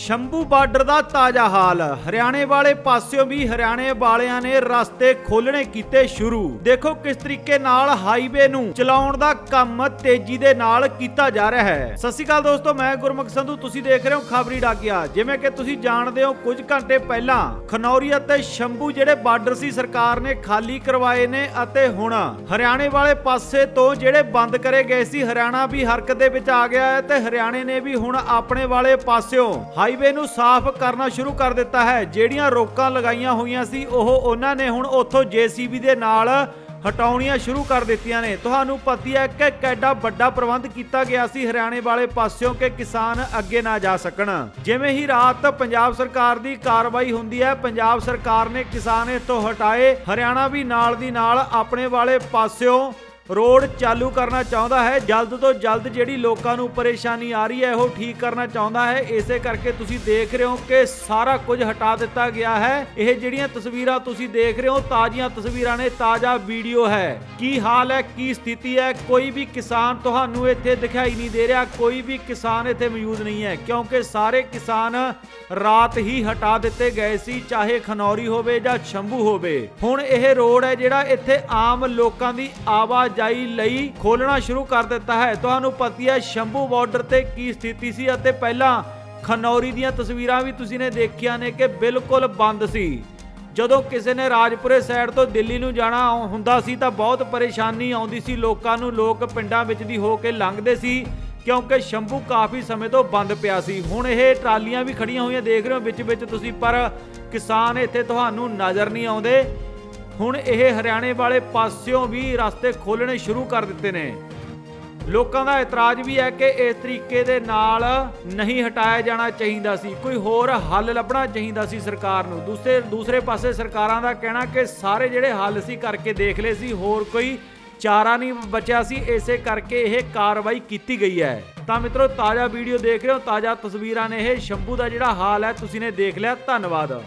Shambhu border ਦਾ ਤਾਜ਼ਾ ਹਾਲ। ਹਰਿਆਣੇ ਵਾਲੇ ਪਾਸਿਓਂ ਵੀ ਹਰਿਆਣੇ ਵਾਲਿਆਂ ਨੇ ਰਸਤੇ ਖੋਲਣੇ ਕੀਤੇ ਸ਼ੁਰੂ। ਦੇਖੋ ਕਿਸ ਤਰੀਕੇ ਨਾਲ ਹਾਈਵੇ ਨੂੰ ਚਲਾਉਣ ਦਾ ਕੰਮ ਤੇਜ਼ੀ ਦੇ ਨਾਲ ਕੀਤਾ ਜਾ ਰਿਹਾ ਹੈ। ਸਤਿ ਸ਼੍ਰੀ ਅਕਾਲ ਦੋਸਤੋ, ਮੈਂ ਗੁਰਮੁਖ ਸੰਧੂ। ਤੁਸੀਂ ਦੇਖ ਰਹੇ ਹੋ ਖਬਰੀ ਡਾਕੀਆ। ਜਿਵੇਂ ਕਿ ਤੁਸੀਂ ਜਾਣਦੇ ਹੋ, ਕੁਝ ਘੰਟੇ ਪਹਿਲਾਂ ਖਨੌਰੀ ਅਤੇ ਸ਼ੰਭੂ ਜਿਹੜੇ ਬਾਰਡਰ ਸੀ, ਸਰਕਾਰ ਨੇ ਖਾਲੀ ਕਰਵਾਏ ਨੇ ਅਤੇ ਹੁਣ ਹਰਿਆਣੇ ਵਾਲੇ ਪਾਸੇ ਤੋਂ ਜਿਹੜੇ ਬੰਦ ਕਰੇ ਗਏ ਸੀ, ਹਰਿਆਣਾ ਵੀ ਹਰਕਤ ਦੇ ਵਿੱਚ ਆ ਗਿਆ ਹੈ ਤੇ ਹਰਿਆਣੇ ਨੇ ਵੀ ਹੁਣ ਆਪਣੇ ਵਾਲੇ ਪਾਸਿਓਂ ਹਾਈਵੇ ਨੂੰ ਸਾਫ਼ ਕਰਨਾ ਸ਼ੁਰੂ ਕਰ ਦਿੱਤਾ ਹੈ। ਜਿਹੜੀਆਂ ਰੋਕਾਂ ਲਗਾਈਆਂ ਹੋਈਆਂ ਸੀ, ਉਹ ਉਹਨਾਂ ਨੇ ਹੁਣ ਉੱਥੋਂ ਜੀਸੀਬੀ ਦੇ ਨਾਲ ਹਟਾਉਣੀਆਂ ਸ਼ੁਰੂ ਕਰ ਦਿੱਤੀਆਂ ਨੇ। ਤੁਹਾਨੂੰ ਪਤੀ ਹੈ ਕਿ ਕਿੱਡਾ ਵੱਡਾ ਪ੍ਰਬੰਧ ਕੀਤਾ ਗਿਆ ਸੀ ਹਰਿਆਣੇ ਵਾਲੇ ਪਾਸਿਓਂ ਕਿ ਕਿਸਾਨ ਅੱਗੇ ਨਾ ਜਾ ਸਕਣ। ਜਿਵੇਂ ਹੀ ਰਾਤ ਪੰਜਾਬ ਸਰਕਾਰ ਦੀ ਕਾਰਵਾਈ ਹੁੰਦੀ ਹੈ, ਪੰਜਾਬ ਸਰਕਾਰ ਨੇ ਕਿਸਾਨ ਤੋਂ ਹਟਾਏ। ਹਰਿਆਣਾ ਵੀ ਨਾਲ ਦੀ ਨਾਲ ਆਪਣੇ ਵਾਲੇ ਪਾਸਿਓਂ ਰੋਡ ਚਾਲੂ ਕਰਨਾ ਚਾਹੁੰਦਾ ਹੈ। ਜਲਦ ਤੋਂ ਜਲਦ ਜਿਹੜੀ ਲੋਕਾਂ ਨੂੰ ਪਰੇਸ਼ਾਨੀ ਆ ਰਹੀ ਹੈ, ਉਹ ਠੀਕ ਕਰਨਾ ਚਾਹੁੰਦਾ ਹੈ। ਇਸੇ ਕਰਕੇ ਤੁਸੀਂ ਦੇਖ ਰਹੇ ਹੋ ਕਿ ਸਾਰਾ ਕੁਝ ਹਟਾ ਦਿੱਤਾ ਗਿਆ ਹੈ। ਇਹ ਜਿਹੜੀਆਂ ਤਸਵੀਰਾਂ ਤੁਸੀਂ ਦੇਖ ਰਹੇ ਹੋ, ਤਾਜ਼ੀਆਂ ਤਸਵੀਰਾਂ ਨੇ, ਤਾਜ਼ਾ ਵੀਡੀਓ ਹੈ। ਕੀ ਹਾਲ ਹੈ, ਕੀ ਸਥਿਤੀ ਹੈ? ਕੋਈ ਵੀ ਕਿਸਾਨ ਤੁਹਾਨੂੰ ਇੱਥੇ ਦਿਖਾਈ ਨਹੀਂ ਦੇ ਰਿਹਾ। ਕੋਈ ਵੀ ਕਿਸਾਨ ਇੱਥੇ ਮੌਜੂਦ ਨਹੀਂ ਹੈ, ਕਿਉਂਕਿ ਸਾਰੇ ਕਿਸਾਨ ਰਾਤ ਹੀ ਹਟਾ ਦਿੱਤੇ ਗਏ ਸੀ, ਚਾਹੇ ਖਨੌਰੀ ਹੋਵੇ ਜਾਂ ਸ਼ੰਭੂ ਹੋਵੇ। ਹੁਣ ਇਹ ਰੋਡ ਹੈ ਜਿਹੜਾ ਇੱਥੇ ਆਮ ਲੋਕਾਂ ਦੀ ਆਵਾਜ਼ ਆਵਾਜਾਈ ਲਈ ਖੋਲਣਾ ਸ਼ੁਰੂ ਕਰ ਦਿੱਤਾ ਹੈ। ਤੁਹਾਨੂੰ ਪਤੀ ਹੈ ਸ਼ੰਭੂ ਬਾਰਡਰ ਤੇ ਕੀ ਸਥਿਤੀ ਸੀ ਅਤੇ ਪਹਿਲਾਂ ਖਨੌਰੀ ਦੀਆਂ ਤਸਵੀਰਾਂ ਵੀ ਤੁਸੀਂ ਨੇ ਦੇਖੀਆਂ ਨੇ ਕਿ ਬਿਲਕੁਲ ਬੰਦ ਸੀ। ਜਦੋਂ ਕਿਸੇ ਨੇ ਰਾਜਪੁਰੇ ਸਾਈਡ ਤੋਂ ਦਿੱਲੀ ਨੂੰ ਜਾਣਾ ਹੁੰਦਾ ਸੀ ਤਾਂ ਬਹੁਤ ਪਰੇਸ਼ਾਨੀ ਆਉਂਦੀ ਸੀ। ਲੋਕਾਂ ਨੂੰ ਲੋਕ ਪਿੰਡਾਂ ਵਿੱਚ ਦੀ ਹੋ ਕੇ ਲੰਘਦੇ ਸੀ ਕਿਉਂਕਿ ਸ਼ੰਭੂ ਕਾਫੀ ਸਮੇਂ ਤੋਂ ਬੰਦ ਪਿਆ ਸੀ। ਹੁਣ ਇਹ ਟਰਾਲੀਆਂ ਵੀ ਖੜੀਆਂ ਹੋਈਆਂ ਦੇਖ ਰਹੇ ਹੋ ਵਿੱਚ ਵਿੱਚ ਤੁਸੀਂ, ਪਰ ਕਿਸਾਨ ਇੱਥੇ ਤੁਹਾਨੂੰ ਨਜ਼ਰ ਨਹੀਂ ਆਉਂਦੇ। ਹੁਣ ਇਹ ਹਰਿਆਣੇ ਵਾਲੇ ਪਾਸਿਓਂ ਵੀ ਰਸਤੇ ਖੋਲਣੇ ਸ਼ੁਰੂ ਕਰ ਦਿੱਤੇ ਨੇ। ਲੋਕਾਂ ਦਾ ਇਤਰਾਜ਼ ਵੀ ਹੈ ਕਿ ਇਸ ਤਰੀਕੇ ਦੇ ਨਾਲ ਨਹੀਂ ਹਟਾਇਆ ਜਾਣਾ ਚਾਹੀਦਾ ਸੀ। ਕੋਈ ਹੋਰ ਹੱਲ ਲੱਭਣਾ ਚਾਹੀਦਾ ਸੀ ਸਰਕਾਰ ਨੂੰ। ਦੂਸਰੇ ਦੂਸਰੇ ਪਾਸੇ ਸਰਕਾਰਾਂ ਦਾ ਕਹਿਣਾ ਕਿ ਸਾਰੇ ਜਿਹੜੇ ਹੱਲ ਸੀ ਕਰਕੇ ਦੇਖ ਲਏ ਸੀ, ਹੋਰ ਕੋਈ ਚਾਰਾ ਨਹੀਂ ਬਚਿਆ ਸੀ। ਇਸੇ ਕਰਕੇ ਇਹ ਕਾਰਵਾਈ ਕੀਤੀ ਗਈ ਹੈ। ਤਾਂ ਮਿੱਤਰੋ, ਤਾਜ਼ਾ ਵੀਡੀਓ ਦੇਖ ਰਹੇ ਹੋ, ਤਾਜ਼ਾ ਤਸਵੀਰਾਂ ਨੇ ਇਹ। ਸ਼ੰਭੂ ਦਾ ਜਿਹੜਾ ਹਾਲ ਹੈ, ਤੁਸੀਂ ਨੇ ਦੇਖ ਲਿਆ। ਧੰਨਵਾਦ।